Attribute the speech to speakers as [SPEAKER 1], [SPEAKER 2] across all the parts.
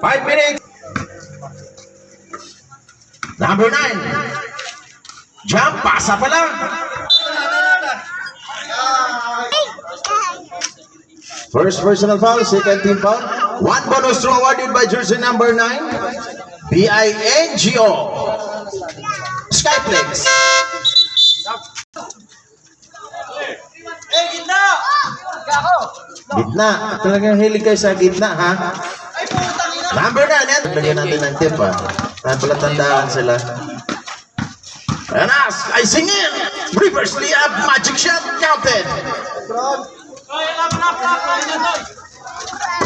[SPEAKER 1] Five minutes. Number nine. Jump, pasa pa lang. First personal foul, second team foul. One bonus throw awarded by jersey number nine. B-I-N-G-O. Skyflex.
[SPEAKER 2] Eh, gitna!
[SPEAKER 1] Gitna. Talagang hilig kayo sa gitna, ha? Number nine, yan. Lagyan natin ng tip, ha? Para pala tandaan sila. Ayan na, I sing in. Reversely up, magic shot, counted.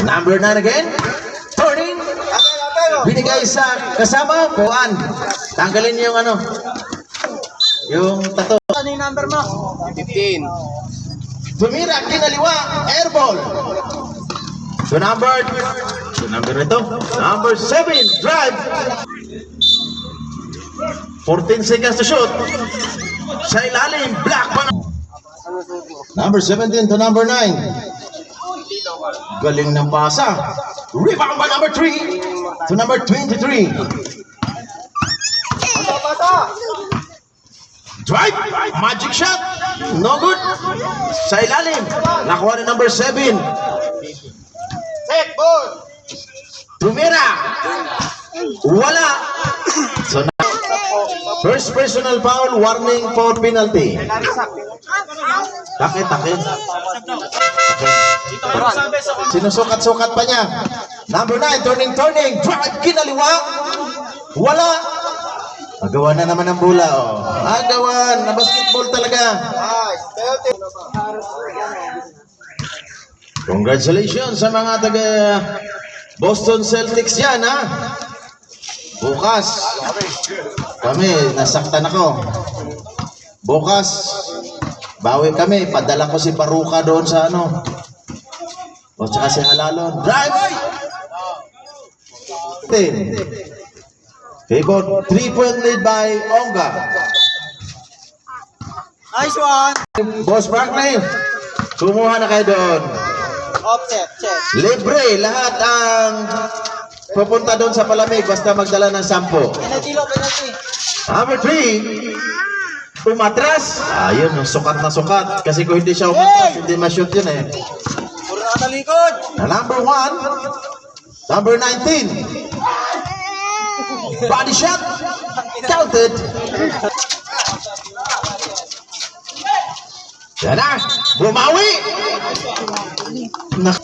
[SPEAKER 1] Number nine again. Turning. Binigay sa kasama, Kuan. Tanggalin yung ano. Yung tato.
[SPEAKER 2] Ano yung number mo? 15.
[SPEAKER 1] Tumira, kinaliwa, airball. So number, so number ito, number 7, drive. 14 seconds to shoot. Sa ilalim, black pa. Number 17 to number 9. Galing ng pasa. Rebound by number 3 to number 23. Drive, magic shot. No good. Sa ilalim. Nakuha ni number 7.
[SPEAKER 2] Set, ball!
[SPEAKER 1] Tumira. Wala. So na First personal foul, warning for penalty. Takit, takit. Sinusukat-sukat pa niya. Number 9, turning, turning. Kinaliwa. Wala. Agawan na naman ang bula, oh. Agawan, na basketball talaga. Congratulations sa mga taga Boston Celtics yan, ha? Bukas, kami, nasaktan ako. Bukas, bawi kami. Padala ko si Paruka doon sa ano. O tsaka si Halalon. Drive! 10. Favor, 3-point lead by Onga.
[SPEAKER 2] Nice one!
[SPEAKER 1] Boss Franklin, kumuha na kayo doon.
[SPEAKER 2] Offset, check.
[SPEAKER 1] Libre, lahat ang pupunta doon sa palamig basta magdala ng sampo.
[SPEAKER 2] Penalty lo, penalty.
[SPEAKER 1] Number 3, umatras. Ayun, sukat na sukat. Kasi kung hindi siya umatras, hindi ma-shoot yun eh.
[SPEAKER 2] Puro na talikod.
[SPEAKER 1] Na number 1, number 19. Body shot, counted. Yan na, bumawi. Na-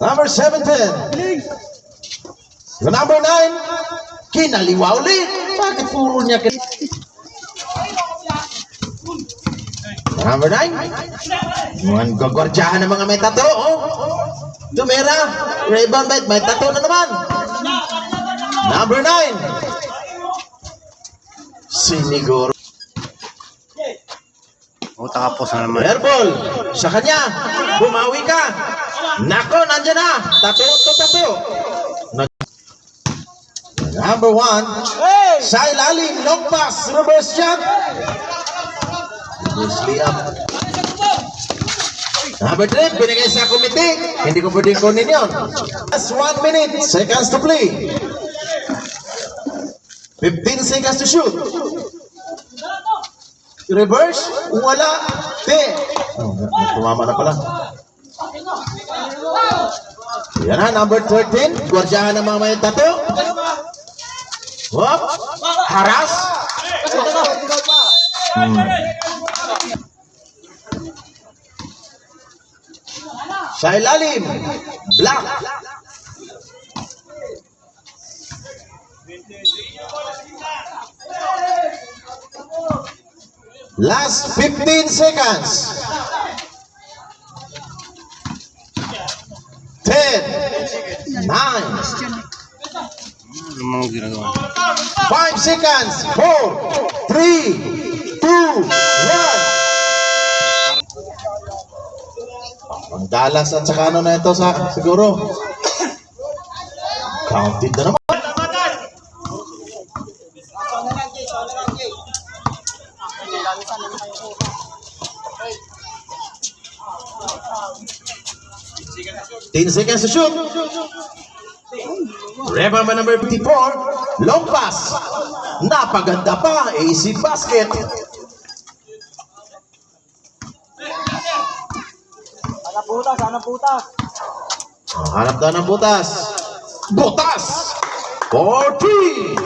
[SPEAKER 1] number 17. The number 9, kinaliwa ulit. Bakit puro niya kin... Number 9, mga gagwardyahan ng mga may tato, oh. Tumira, rebound bet, may tato na naman. Number 9, Siniguro.
[SPEAKER 3] Po sa naman.
[SPEAKER 1] Airball, sa kanya, bumawi ka. Nako, nandyan na. Tato to Number 1,
[SPEAKER 2] Hey!
[SPEAKER 1] Sa ilalim, long pass, reverse shot. Reverse layup. Number 3, binigay sa committee. Hindi ko pwedeng kunin yun. That's 1 minute, seconds to play. 15 seconds to shoot. Reverse, wala. Te. Oh, tumama na pala. Yan na, number 13. Gwardiyahan ng mga may tato. Whoop. Haras. Hmm. Sa ilalim. Black. Last 15 seconds. 10, 9,
[SPEAKER 3] Ano mga ginagawa?
[SPEAKER 1] 5 seconds. 4, 3, 2, 1. Ang dalas at saka ano na ito sa siguro. Counted na. Seconds to shoot. By number 54. Long pass. Napaganda pa. AC basket.
[SPEAKER 2] Sana putas, sana putas.
[SPEAKER 1] Oh, hanap daw ng butas. Butas! 40!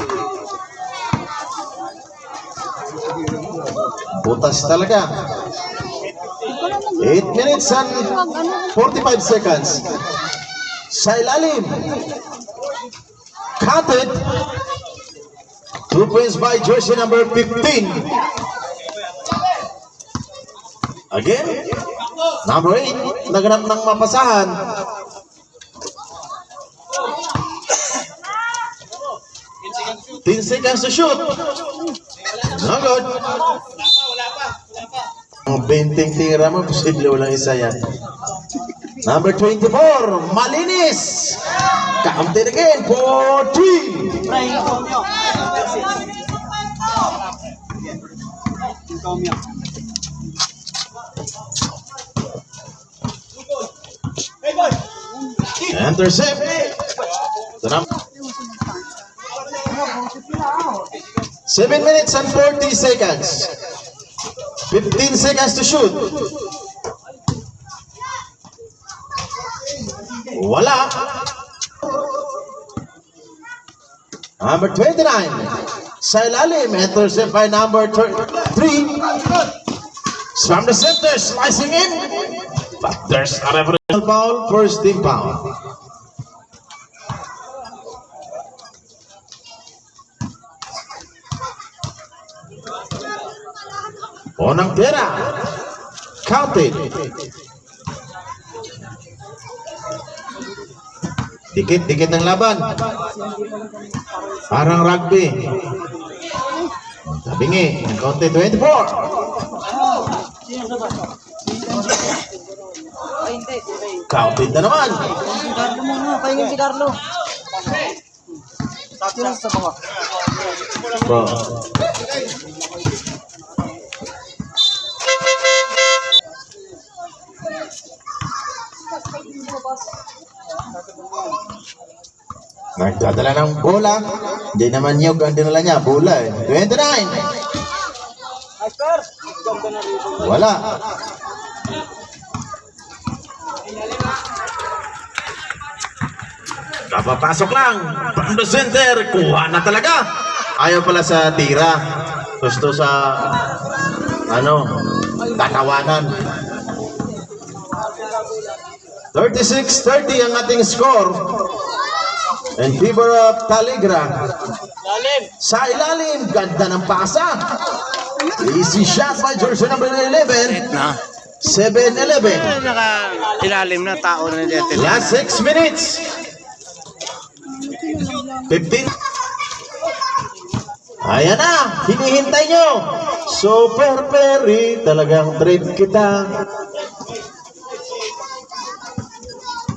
[SPEAKER 1] Butas talaga. 8 minutes and 45 seconds. Sa ilalim. Counted. Two points by jersey number 15. Again, number 8, naganap ng mapasahan. Ten seconds to shoot. No good. Ang benting tira mo, posible walang isa yan. Number 24, Malinis. Counted again, 14.
[SPEAKER 2] Pre, ikaw nyo. Ikaw nyo.
[SPEAKER 1] Intercept. The num- Seven minutes and 40 seconds. 15 seconds to shoot. Wala. Number 29. Sa ilalim, intercept by number 3. From the center, slicing in. But there's a referee foul, first team foul. Counted. Dikit-dikit ng laban. Parang rugby. Tabingi. Counted 24.
[SPEAKER 2] Ay, hindi. Pre.
[SPEAKER 1] Counted na naman.
[SPEAKER 2] Carlo muna. Pahingin si Carlo. Sino sa baba?
[SPEAKER 1] Bro. Nagdadala ng bola. Hindi naman niyog ang dinala niya. Bola eh. 29.
[SPEAKER 2] Hyper! Ganda na rito.
[SPEAKER 1] Wala. Kapapasok lang. From the center. Kuha na talaga. Ayaw pala sa tira. Gusto sa ano, tatawanan. 36-30 ang ating score. In favor of Taligra.
[SPEAKER 2] Lalim!
[SPEAKER 1] Sa ilalim, ganda ng pasa. Easy shot by jersey number 11.
[SPEAKER 3] Na.
[SPEAKER 1] 7-11.
[SPEAKER 3] Naka ilalim na tao na dito.
[SPEAKER 1] Last 6 minutes. 15. Ayan na, hinihintay nyo. Super Perry, talagang trade kita.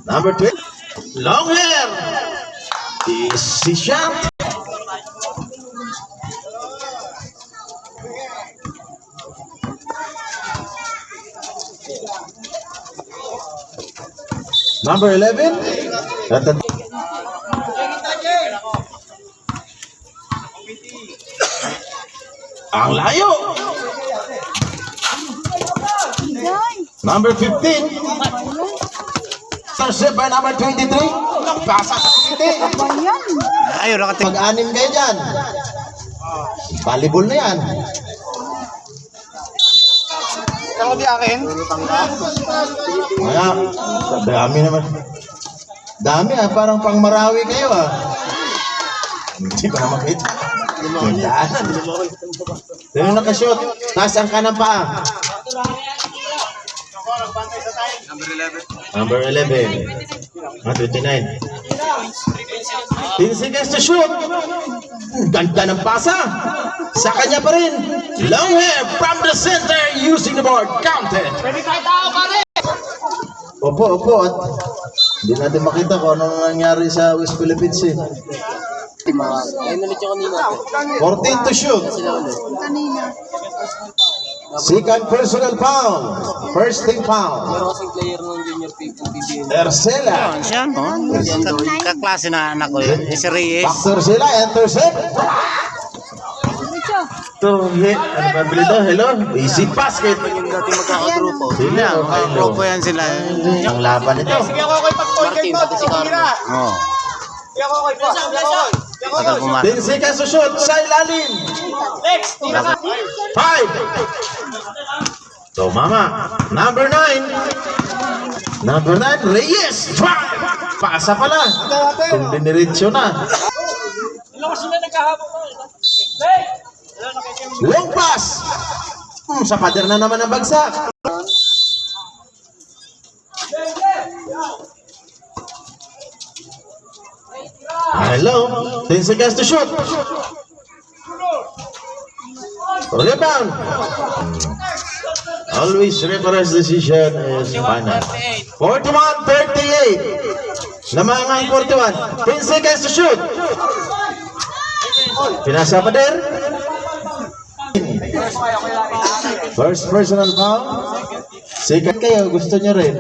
[SPEAKER 1] Number 2. Long hair. Easy shot. Number 11. At Ang layo. Number 15. Intercept by number 23. Pasa 20.
[SPEAKER 3] Ayaw nakating.
[SPEAKER 1] Mag-anim kayo dyan. Volleyball na yan.
[SPEAKER 2] Ikaw di akin?
[SPEAKER 1] Kaya, dami naman. Dami ah, parang pang marawi kayo ah. Hindi ko na makita. Tandaan. Sino nakashoot? Taas ang kanang paa. Number 11. Ah, 29. 10 seconds to shoot. Ganda ng pasa. Sa kanya pa rin. Long hair from the center using the board. Counted. Opo, opo. At hindi natin makita kung ano nangyari sa West Philippines eh.
[SPEAKER 2] Ay, nalit yung kanina.
[SPEAKER 1] 14 to shoot.
[SPEAKER 2] Ulit.
[SPEAKER 1] Second personal foul. First team foul.
[SPEAKER 2] kasing player ng junior people PBL.
[SPEAKER 1] Tercela.
[SPEAKER 3] Yun, siya, no? Kaklase na anak ko yun. Eh, Si Reyes.
[SPEAKER 1] Back Tercela, enter set. To hit, ano ba bili daw? Hello? Easy basket.
[SPEAKER 2] Yung dati magkakagrupo.
[SPEAKER 1] Sila,
[SPEAKER 3] Yan,
[SPEAKER 1] okay,
[SPEAKER 3] grupo yan sila.
[SPEAKER 1] Ang laban nito.
[SPEAKER 3] Martin, pati si Carlo. Oo. Tagal pumasok.
[SPEAKER 1] 10 seconds to shoot sa ilalim.
[SPEAKER 2] Next.
[SPEAKER 1] Five. So, mama. Number nine. Number nine, Reyes. Drive. Pasa pala. Kung diniretso na. Long pass. Hmm, sa pader na naman ang bagsak. Hello. 10 seconds to shoot. Rebound. Always reference decision is final. 41-38. Lamangan 41. 10 seconds to shoot. Pinasa pa din. First personal foul. Second kayo, gusto nyo rin.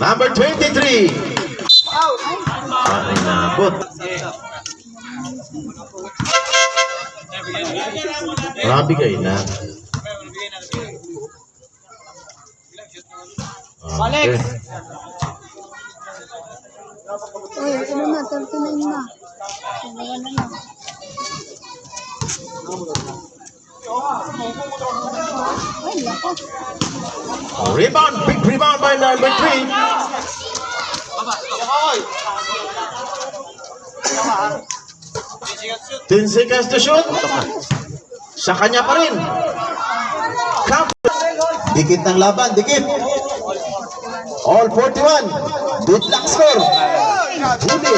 [SPEAKER 1] Number 23. Nabot. Nabigay na. Okay. 10 seconds to shoot. Sa kanya pa rin. Camp. Dikit ng laban, dikit. All 41. Good luck score. Hindi.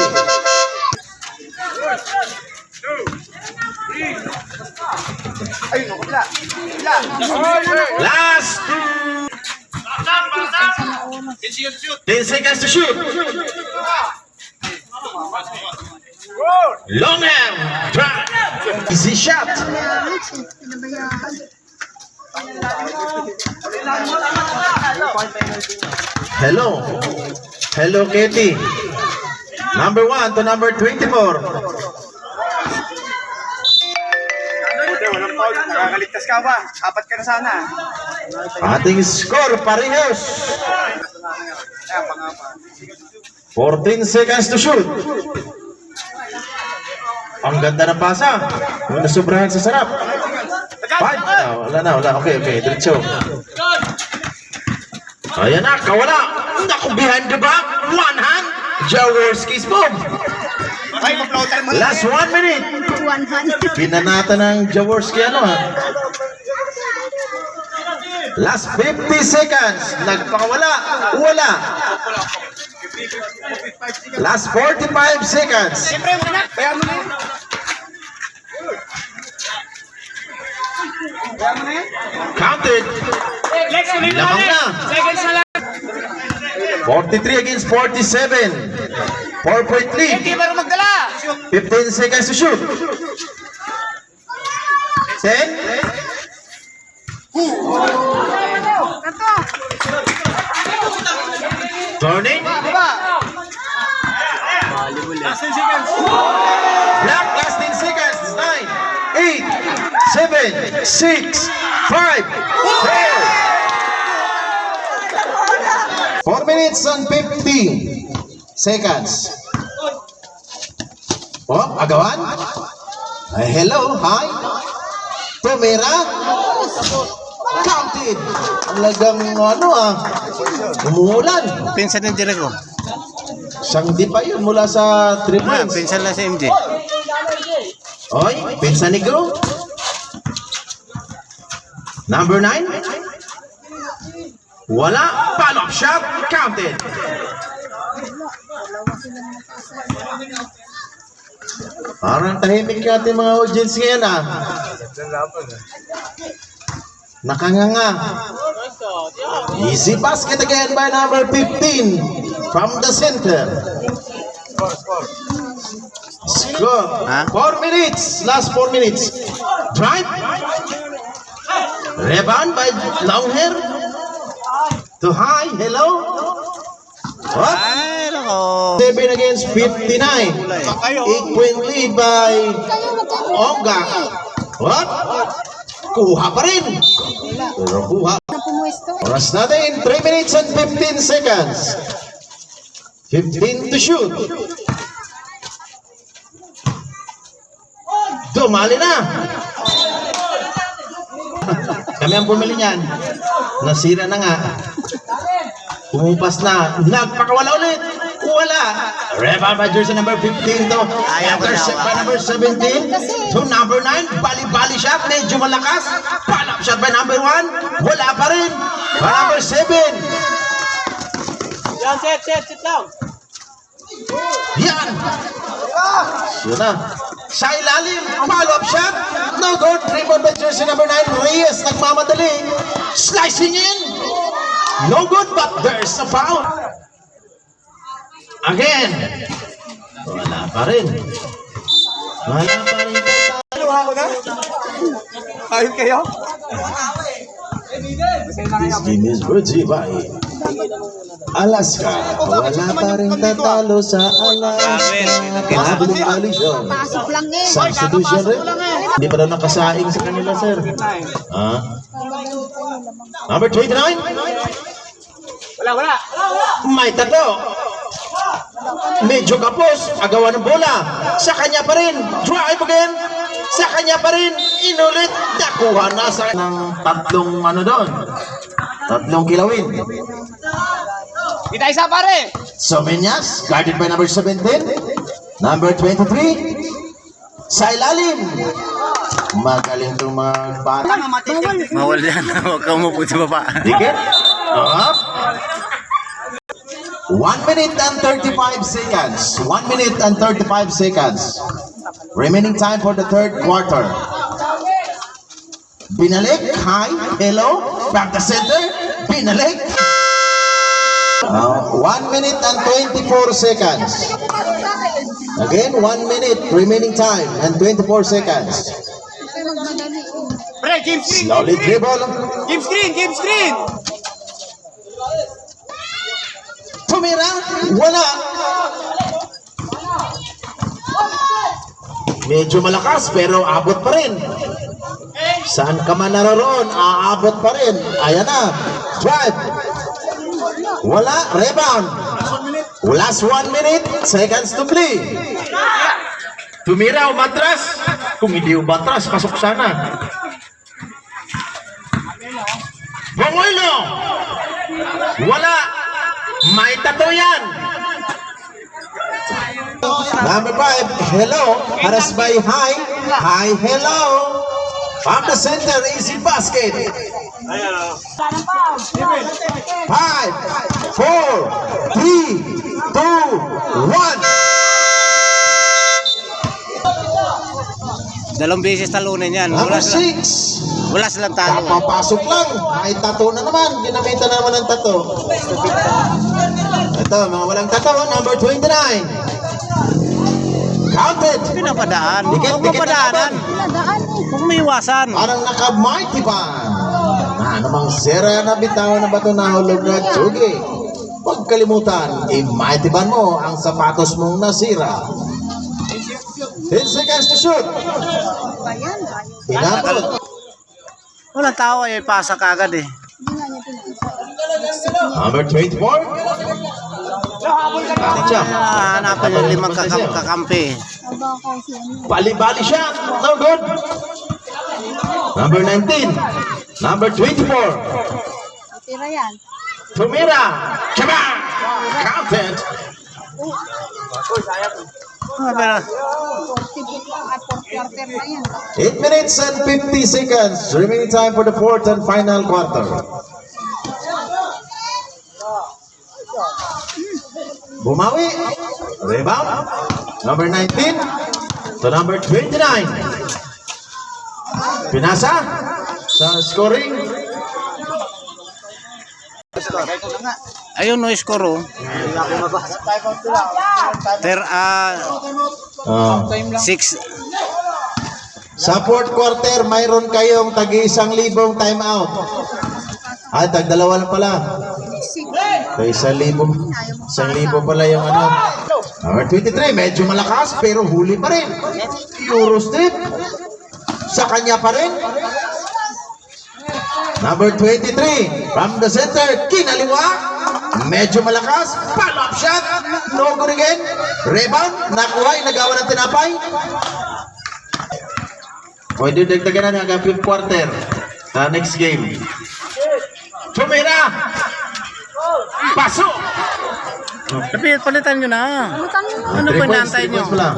[SPEAKER 1] Last two. 10 seconds to shoot. 10 seconds to shoot. Long hand. Drive. Easy shot. Hello. Hello, Katie. Number 1 to number 24.
[SPEAKER 2] Walang foul. Nakakaligtas ka ba? Apat ka na sana.
[SPEAKER 1] Ating score, parehos. 14 seconds to shoot. Ang ganda ng pasa. Huwag na sobrahan sa sarap. Five. Ah, wala na, wala. Okay, okay. Diretso. Ayan na, kawala. Naku, behind the back. One hand. Jaworski's move. Last one minute.
[SPEAKER 4] 100.
[SPEAKER 1] Pinanata ng Jaworski ano ha. Last 50 seconds. Nagpakawala. Wala. Last 45 seconds.
[SPEAKER 2] Siyempre, mo na. Bayan mo na yun.
[SPEAKER 1] Counted.
[SPEAKER 2] Lex, ulit
[SPEAKER 1] na.
[SPEAKER 2] Seconds na lang.
[SPEAKER 1] 43 against 47. 4-point lead.
[SPEAKER 2] Hindi ba rin magdala?
[SPEAKER 1] 15 seconds to shoot. 10. Turning. 8, 7, 6, 5, 4. 4 minutes and 50 seconds. Oh, agawan? Ay, hello, hi. Tumira? Counted. Ang lagang ano ah. Umuulan.
[SPEAKER 3] Pinsan ng Jericho.
[SPEAKER 1] Siyang di pa yun mula sa 3
[SPEAKER 3] Ah,
[SPEAKER 1] points.
[SPEAKER 3] pinsan lang si MJ.
[SPEAKER 1] Oy, pinsan ni Gro. Number 9. Wala. Follow-up shot. Counted. Parang tahimik yung ating mga audience ngayon ah. Nakanganga. Easy basket again by number 15 from the center. Go.
[SPEAKER 3] Ha?
[SPEAKER 1] Four minutes. Last four minutes. Drive. Rebound by long hair. To high. Hello. What?
[SPEAKER 3] Ay, nako.
[SPEAKER 1] 7 against 59. Equal lead by. Onga. What? Kuha pa rin. Pero kuha. Oras natin, 3 minutes and 15 seconds. 15 to shoot. Dumali na. Kami ang bumili niyan. Nasira na nga. Pumupas na. Nagpakawala ulit. Wala. Rebound by jersey number 15 to. Intercept
[SPEAKER 3] na.
[SPEAKER 1] by number 17 to number 9. Bali-bali shot. Medyo malakas. Palap shot by number 1. Wala pa rin. By number 7.
[SPEAKER 2] Yan, set, set, set lang.
[SPEAKER 1] Yan. Yun na. Sa ilalim, follow-up shot. No good. Rebound by jersey number 9. Reyes, nagmamadali. Slicing in. No good, but there's a foul. Again. Wala pa rin. Wala pa rin.
[SPEAKER 2] Luha ko na. Ayun kayo?
[SPEAKER 1] This game is brought to you by Alaska. Wala pa rin tatalo sa Alaska. Mabiling alisyon.
[SPEAKER 4] Pasok lang eh.
[SPEAKER 1] Substitution rin. Hindi pa daw nakasaing sa kanila, sir. Ha? Number 29.
[SPEAKER 2] Wala, wala.
[SPEAKER 1] May tato. Medyo kapos. Agawa ng bola. Sa kanya pa rin. Drive again. Sa kanya pa rin. Inulit. Nakuha na sa ng tatlong ano doon. Tatlong kilawin.
[SPEAKER 2] Kita isa pare.
[SPEAKER 1] Somenyas, guarded by number 17. Number 23. Sa ilalim. Magaling itong mga bata.
[SPEAKER 3] Mawal yan. Huwag ka umupo sa baba.
[SPEAKER 1] Ticket. Up. 1 minute and 35 seconds. 1 minute and 35 seconds. Remaining time for the third quarter. Binalik. Hi. Hello. Back to center. Binalik. Now, 1 minute and 24 seconds. Again, 1 minute remaining time and 24 seconds.
[SPEAKER 2] Pre, game screen.
[SPEAKER 1] Slowly dribble.
[SPEAKER 2] Game screen, game screen.
[SPEAKER 1] Tumira, wala. Medyo malakas pero abot pa rin. Saan ka man naroon, aabot pa rin. Ayan na. Drive. Wala. Rebound. Last one minute. Seconds to play. Tumira, umatras. Kung hindi umatras, pasok sana. Pangulo. Wala. May tato yan. Number five, hello. Haras by hi. Hi, hello. From the center, easy basket. Five, four, three, two, one.
[SPEAKER 3] Dalawang beses talunin yan.
[SPEAKER 1] Number
[SPEAKER 3] Wala, sila,
[SPEAKER 1] six.
[SPEAKER 3] wala silang talo.
[SPEAKER 1] Papapasok lang. May tato na naman. Ginamitan na naman ng tato. Ito, mga walang tato. Number 29. Counted.
[SPEAKER 3] Pinapadaan.
[SPEAKER 1] Dikit,
[SPEAKER 3] Huwag
[SPEAKER 1] dikit na
[SPEAKER 3] mapadaanan.
[SPEAKER 4] Nadaan eh.
[SPEAKER 3] Huwag may iwasan.
[SPEAKER 1] Parang naka-mighty pan. Na namang sera na bitaw na bato na hulog na tsugi. Huwag kalimutan, i-mighty pan mo ang sapatos mong nasira. 10 seconds to shoot. Pinapot.
[SPEAKER 3] Walang tao ay pasa kagad eh.
[SPEAKER 4] Nga niya pinag-isa.
[SPEAKER 1] Number 24. Siya.
[SPEAKER 3] Hanapan yung limang kakam kakampi.
[SPEAKER 1] Bali-bali siya. No good. Number 19. Number 24.
[SPEAKER 4] Tira yan.
[SPEAKER 1] Tumira. Chaba. Counted.
[SPEAKER 3] Ah, pero,
[SPEAKER 4] 40 at 4 quarter na yan.
[SPEAKER 1] 8 minutes and 50 seconds. Remaining time for the fourth and final quarter. Bumawi. Rebound. Number 19 to number 29. Pinasa sa scoring.
[SPEAKER 3] ayun no score oh. Ter, ah,
[SPEAKER 1] Oh.
[SPEAKER 3] Six.
[SPEAKER 1] Sa fourth quarter, mayroon kayong tagi isang libong timeout. Ay, tag dalawa lang pala. Kaya isang libo. Isang libo pala yung ano. Number 23, medyo malakas pero huli pa rin. Eurostep. Sa kanya pa rin. Number 23, from the center, kinaliwa. Medyo malakas. Follow-up shot. No good again. Rebound. Nakuha. Nagawa ng tinapay. Pwede dagdagan na hanggang fifth quarter. Sa next game. Tumira! Pasok!
[SPEAKER 3] Tapi palitan nyo na. Ano
[SPEAKER 1] points,
[SPEAKER 3] inaantay nyo?
[SPEAKER 4] ano.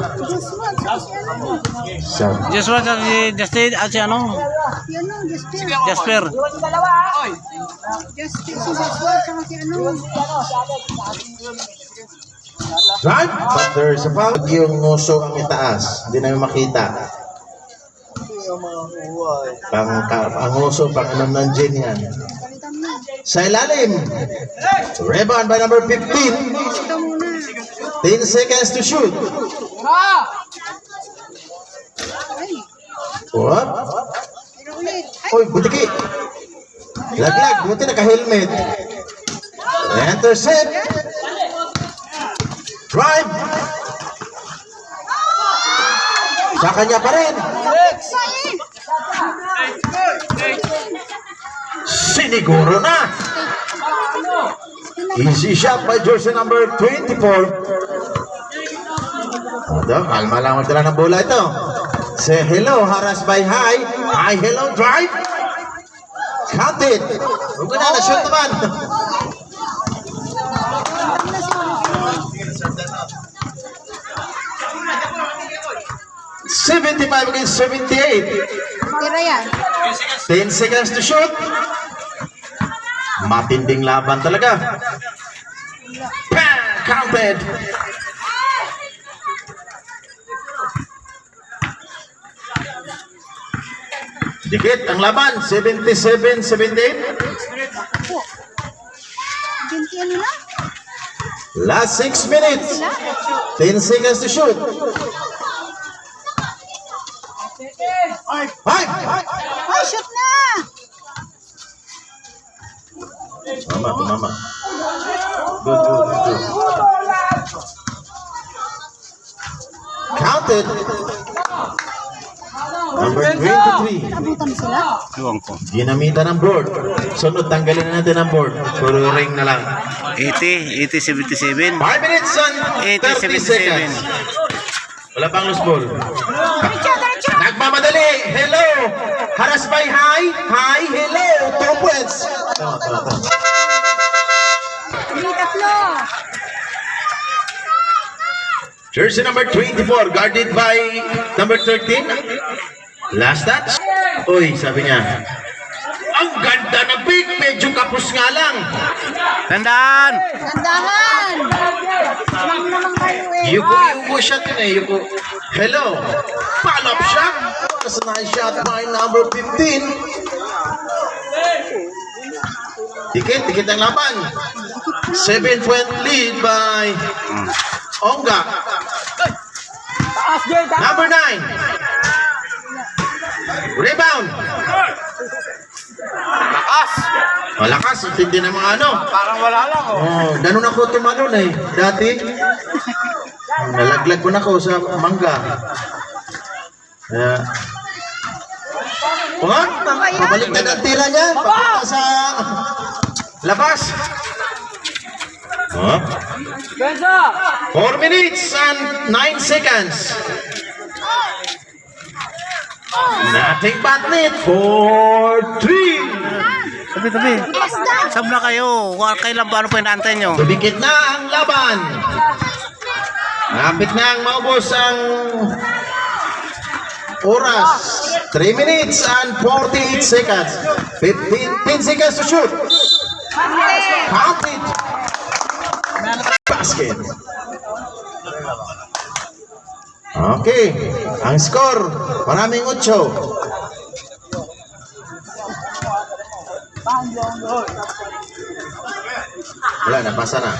[SPEAKER 3] Sa si Justin at si ano?
[SPEAKER 4] Ano, Justin.
[SPEAKER 3] Jasper.
[SPEAKER 4] Si Joshua, tsaka si ano.
[SPEAKER 1] Drive, but there's a foul. Yung nguso ang itaas. Hindi namin makita. Pang, ka, ang nguso, pang anong nandiyan yan. Sa ilalim. Rebound by number 15.
[SPEAKER 4] Ito muna.
[SPEAKER 1] 10 seconds to shoot. What? Uy, butiki. Laglag, buti naka-helmet. Intercept. Drive. Sa kanya pa rin. Siniguro na. Easy shot by jersey number 24. Ito, kalma lang magdala ng bola ito. Say hello, harass by high. High, hello, drive. Count it. Huwag na, na-shoot naman. 75 against 78.
[SPEAKER 4] Tira yan.
[SPEAKER 1] 10 seconds to shoot. Matinding laban talaga. Bang! Counted. Dikit ang laban. 77-78.
[SPEAKER 4] Ako. Binti ano na?
[SPEAKER 1] Last 6 minutes.
[SPEAKER 4] Sila?
[SPEAKER 1] 10 seconds to shoot.
[SPEAKER 3] Iwan ko.
[SPEAKER 1] Ginamitan ng board. Sunod, tanggalin na natin ang board. Puro ring na lang.
[SPEAKER 3] 80, 80, 77.
[SPEAKER 1] 5 minutes and 30 seconds. Wala pang loose ball. Nagmamadali. Hello. Haras by high. High. Hello. Two points. Tama. Jersey number 24, guarded by number 13. Last touch. Uy, sabi niya. Ang ganda ng pick. Medyo kapos nga lang.
[SPEAKER 3] Tandaan!
[SPEAKER 4] Tandahan! Lang naman kayo eh.
[SPEAKER 1] Yuko, yuko shot yun eh. Yuko. Hello. Follow-up shot. That's a nice shot by number 15. Tikit, tikit ang laban. 7-point lead by Onga. Number 9. Rebound.
[SPEAKER 3] Lakas!
[SPEAKER 1] Malakas, intindi ng mga ano.
[SPEAKER 3] Parang wala lang oh.
[SPEAKER 1] Oh, ganun ako tumalon eh. Dati, nalaglag ko na ako sa mangga. Kaya, What? Pabalik na ang tira niya. Papunta sa labas. Huh? 4 minutes and 9 seconds. But net for 3.
[SPEAKER 3] Tabi, tabi. Sab na kayo. Kailan ba ano pa inaantay nyo?
[SPEAKER 1] Tumikit na ang laban. Napit na ang maubos ang oras. 3 minutes and 48 seconds. 15 10 seconds to shoot. Count it. Basket. Okay. Ang score, maraming 8. Wala, napasa na.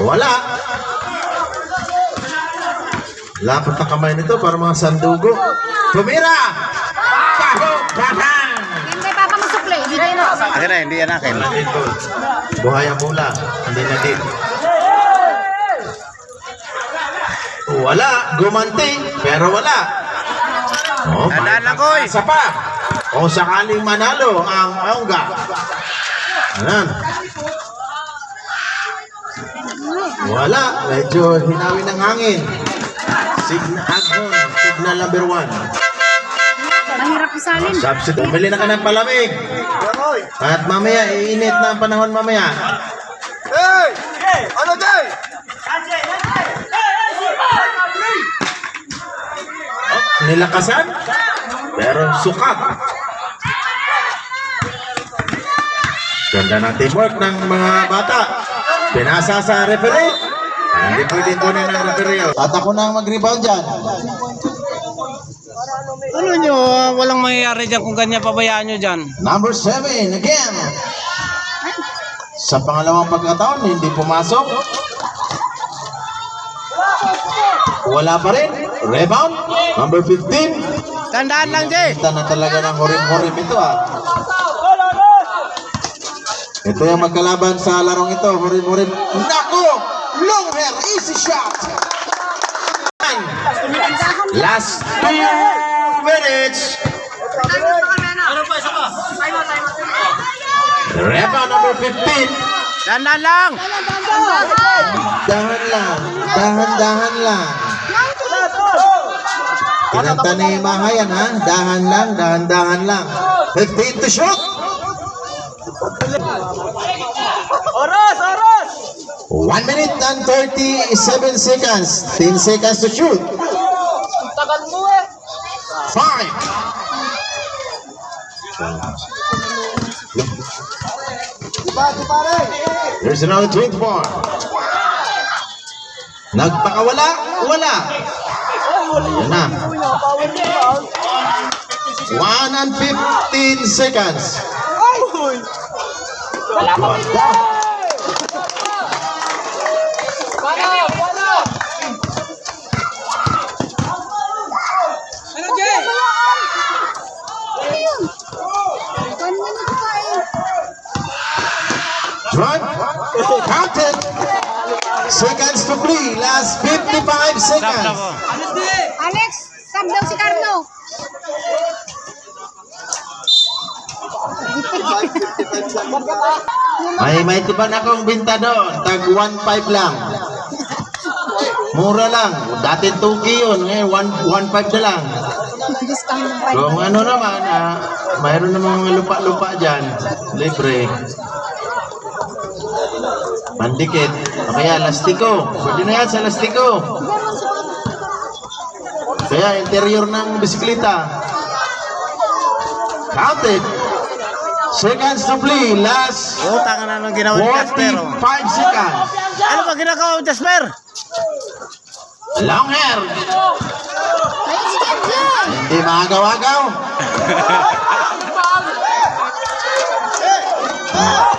[SPEAKER 1] Wala. Lapot na kamay nito para mga sandugo. Tumira! Bahang!
[SPEAKER 4] Hindi, papa mo sukli. Hindi mo.
[SPEAKER 3] Akin na, hindi yan akin.
[SPEAKER 1] Buhay ang bola. Hindi na din. Wala. Gumanting. Pero wala. Oh,
[SPEAKER 3] Tandaan lang, Koy.
[SPEAKER 1] Isa pa. O sakaling manalo ang Aungga. Ayan. Wala. Medyo hinawin ng hangin. Signal, Agon, signal number one.
[SPEAKER 4] Mahirap isalin.
[SPEAKER 1] Substitute. Bili na ka ng palamig. At mamaya, iinit na ang panahon mamaya. Nilakasan, pero sukat. Ganda ng teamwork ng mga bata. Pinasa sa referee. Hindi pwede kunin ng referee. At ako na ang mag-rebound dyan.
[SPEAKER 3] Ano nyo, walang mangyayari dyan kung ganyan pabayaan nyo dyan.
[SPEAKER 1] Number 7, again. Sa pangalawang pagkataon, hindi pumasok. Wala pa rin. Rebound. Number 15.
[SPEAKER 3] Tandaan lang, Jay.
[SPEAKER 1] Kita na talaga ng hurim-hurim ito ah. Ito yung magkalaban sa larong ito. Hurim-hurim. Nako! Long hair. Easy shot. Last two minutes. Rebound number 15.
[SPEAKER 3] Tandaan lang.
[SPEAKER 1] Dahan lang. Dahan-dahan lang. Kinanta ni Mahayan ha. Dahan lang, dahan-dahan lang. 15 to shoot.
[SPEAKER 2] Oras! Oras!
[SPEAKER 1] 1 minute and 37 seconds. 10 seconds to shoot.
[SPEAKER 2] Tagal mo eh!
[SPEAKER 1] 5.
[SPEAKER 2] Diba?
[SPEAKER 1] There's another 24. Nagpakawala? Wala. Ayan na.
[SPEAKER 2] Power rebound.
[SPEAKER 1] 1 and 15 seconds.
[SPEAKER 2] Ay! Wala pa rin Para! Para! Ano, Jay?
[SPEAKER 4] One minute pa eh.
[SPEAKER 1] Drive. Counted. Play. Last 55
[SPEAKER 3] Stop na
[SPEAKER 1] seconds.
[SPEAKER 4] Alex, sub daw si Carlo.
[SPEAKER 1] May may tipan akong binta doon. Tag 1.5 lang. Mura lang. Dati 2K yun. Ngayon 1 1.5 na lang. Kung ano naman, ah, mayroon namang mga lupa-lupa dyan. Libre. Pandikit. O kaya lastiko. Pwede na yan sa lastiko. Kaya interior ng bisikleta. Counted. Seconds to play. Last
[SPEAKER 3] Utang na nung ginawa ni Casper.
[SPEAKER 1] 45
[SPEAKER 3] oh.
[SPEAKER 1] seconds.
[SPEAKER 3] Ano ba ginagawa mo, Casper?
[SPEAKER 1] Long hair. Hindi makagaw-agaw.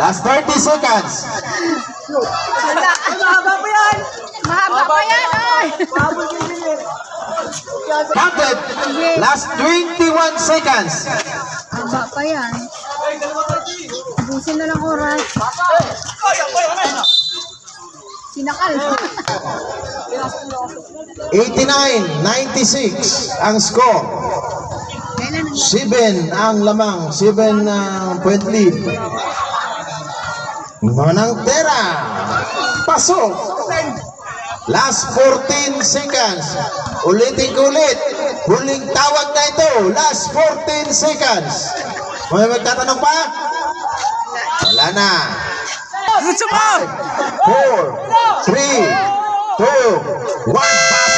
[SPEAKER 1] Last 30 seconds.
[SPEAKER 2] Mahaba pa yan!
[SPEAKER 4] Mahaba pa yan.
[SPEAKER 1] Counted. Last 21 seconds.
[SPEAKER 4] Mahaba pa yan. Abusin na lang oras. Sinakal.
[SPEAKER 1] 89-96 ang score.
[SPEAKER 4] Kailan ang
[SPEAKER 1] 7 ang lamang. 7 ang point lead. Manang Tera. Pasok. Last 14 seconds. Ulitin ko ulit. Huling tawag na ito. Last 14 seconds. May magtatanong pa? Wala na.
[SPEAKER 3] Gusto mo?
[SPEAKER 1] 4, 3, 2, 1, pass